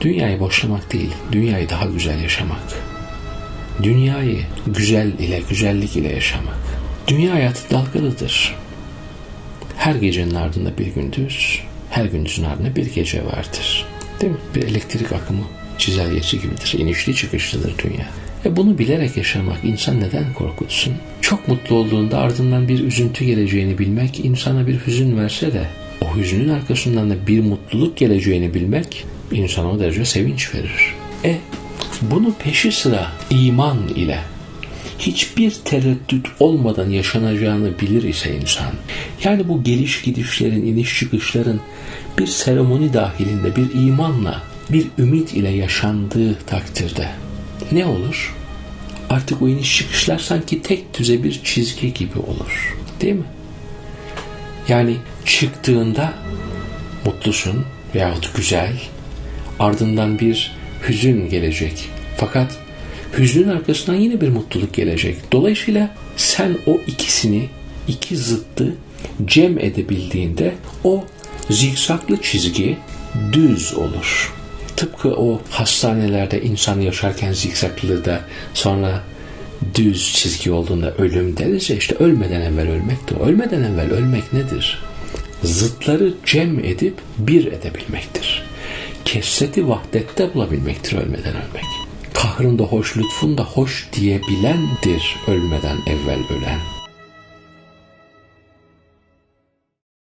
Dünyayı boşlamak değil, dünyayı daha güzel yaşamak. Dünyayı güzel ile, güzellik ile yaşamak. Dünya hayatı dalgalıdır. Her gecenin ardında bir gündüz, her gündüzün ardında bir gece vardır. Değil mi? Bir elektrik akımı çizelgesi gibidir. İnişli çıkışlıdır dünya. E bunu bilerek yaşamak insan neden korkutsun? Çok mutlu olduğunda ardından bir üzüntü geleceğini bilmek insana bir hüzün verse de o hüznün arkasından da bir mutluluk geleceğini bilmek insana o derece sevinç verir. E bunu peşi sıra iman ile hiçbir tereddüt olmadan yaşanacağını bilir ise insan. Yani bu geliş gidişlerin, iniş çıkışların bir seremoni dahilinde bir imanla, bir ümit ile yaşandığı takdirde ne olur? Artık o iniş çıkışlar sanki tek düze bir çizgi gibi olur. Değil mi? Yani çıktığında mutlusun veyahut güzel, ardından bir hüzün gelecek. Fakat hüznün arkasından yine bir mutluluk gelecek. Dolayısıyla sen o ikisini, iki zıttı cem edebildiğinde o zikzaklı çizgi düz olur. Tıpkı o hastanelerde insan yaşarken zikzaklı da sonra düz çizgi olduğunda ölüm deriz ya işte ölmeden evvel ölmek de o. Ölmeden evvel ölmek nedir? Zıtları cem edip bir edebilmektir. Kesseti vahdette bulabilmektir ölmeden ölmek. Kahrında hoş, lütfunda hoş diyebilendir ölmeden evvel ölen.